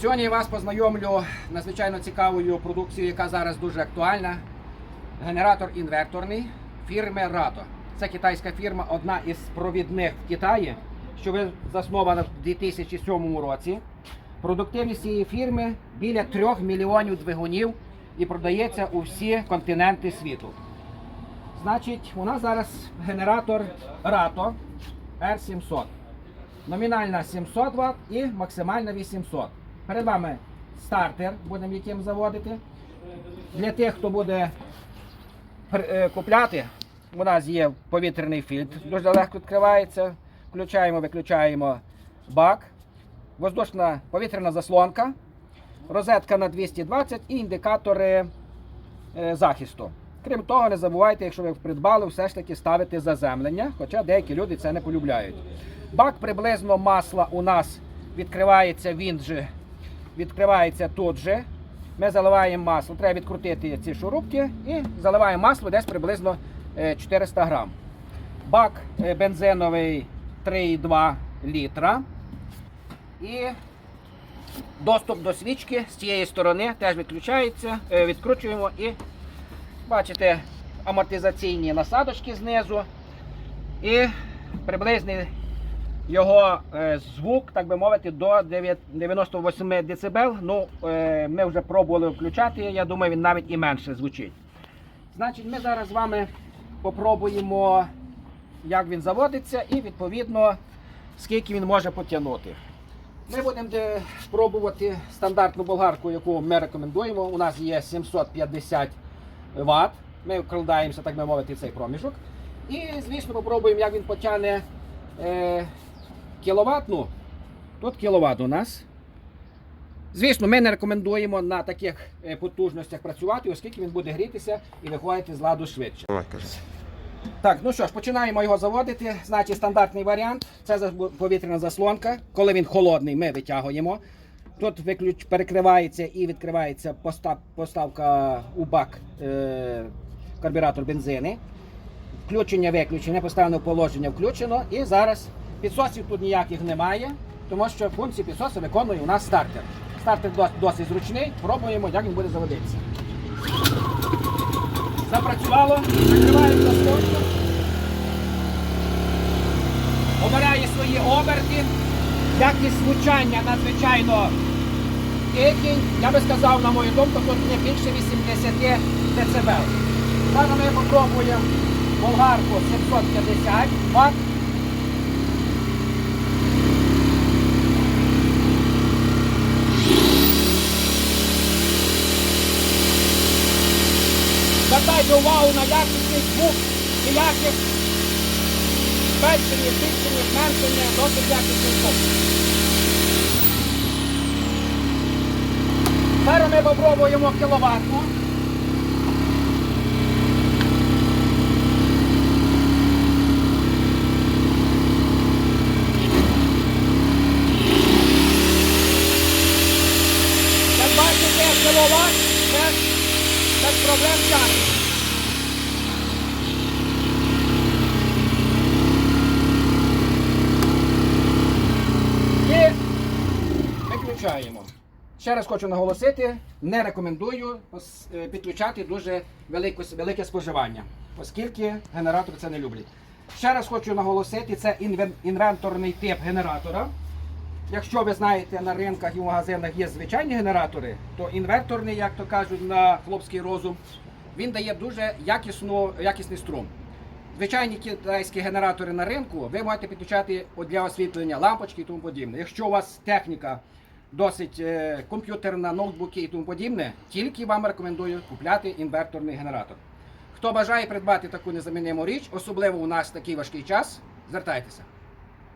Сьогодні я вас познайомлю надзвичайно цікавою продукцією, яка зараз дуже актуальна. Генератор інверторний фірми Рато. Це китайська фірма, одна із провідних в Китаї, що заснована в 2007 році. Продуктивність цієї фірми біля 3 мільйонів двигунів і продається у всі континенти світу. Значить, у нас зараз генератор Rato R700. Номінальна 700 Вт і максимальна 800. Перед вами стартер, будемо яким заводити. Для тих, хто буде е, купляти, у нас є повітряний фільтр, дуже легко відкривається. Включаємо, виключаємо бак, воздушна повітряна заслонка, розетка на 220 і індикатори е, захисту. Крім того, не забувайте, якщо ви придбали, все ж таки ставити заземлення, хоча деякі люди це не полюбляють. Бак приблизно масла у нас відкривається він же, відкривається тут же. Ми заливаємо масло. Треба відкрутити ці шурупки і заливаємо масло десь приблизно е, 400 грам. Бак е, бензиновий 3,2 літра. І доступ до свічки з цієї сторони теж відключається, е, відкручуємо і бачите амортизаційні насадочки знизу. І приблизний його е, звук, так би мовити, до 98 дБ. Ну, е, ми вже пробували включати, я думаю, він навіть і менше звучить. Значить, ми зараз з вами попробуємо, як він заводиться, і відповідно скільки він може потягнути. Ми будемо де- пробувати стандартну болгарку, яку ми рекомендуємо. У нас є 750 Вт. Ми вкладаємося, так би мовити, цей проміжок. І, звісно, попробуємо, як він потягне е, кіловатну. Тут кіловат у нас. Звісно, ми не рекомендуємо на таких е, потужностях працювати, оскільки він буде грітися і виходити з ладу швидше. Так, ну що ж, починаємо його заводити. Значить, стандартний варіант це повітряна заслонка. Коли він холодний, ми витягуємо. Тут виключ, перекривається і відкривається поставка у бак е, карбюратор бензини. Включення, виключення, поставлене в положення включено. І зараз підсосів тут ніяких немає, тому що функції підсосу виконує у нас стартер. Стартер досить зручний. Пробуємо, як він буде заводитися. Запрацювало, закриваємо заслонку. Обирає свої оберти. Якість звучання надзвичайно дикий. Я би сказав, на мою думку, тут не більше 80 дБ. Зараз ми попробуємо болгарку 750 Вт. Звертайте увагу на якісний звук, ніяких зменшення, збільшення, зменшення, досить якісний звук. Зараз ми попробуємо кіловатну. Як бачите, кіловат без, без проблем тягне. І виключаємо. Ще раз хочу наголосити, не рекомендую е, підключати дуже велику, велике споживання, оскільки генератори це не люблять. Ще раз хочу наголосити, це інвенторний тип генератора. Якщо ви знаєте, на ринках і в магазинах є звичайні генератори, то інверторний, як то кажуть на хлопський розум, він дає дуже якісну, якісний струм. Звичайні китайські генератори на ринку ви можете підключати для освітлення лампочки і тому подібне. Якщо у вас техніка досить е, комп'ютерна, ноутбуки і тому подібне, тільки вам рекомендую купляти інверторний генератор. Хто бажає придбати таку незамінному річ, особливо у нас такий важкий час, звертайтеся.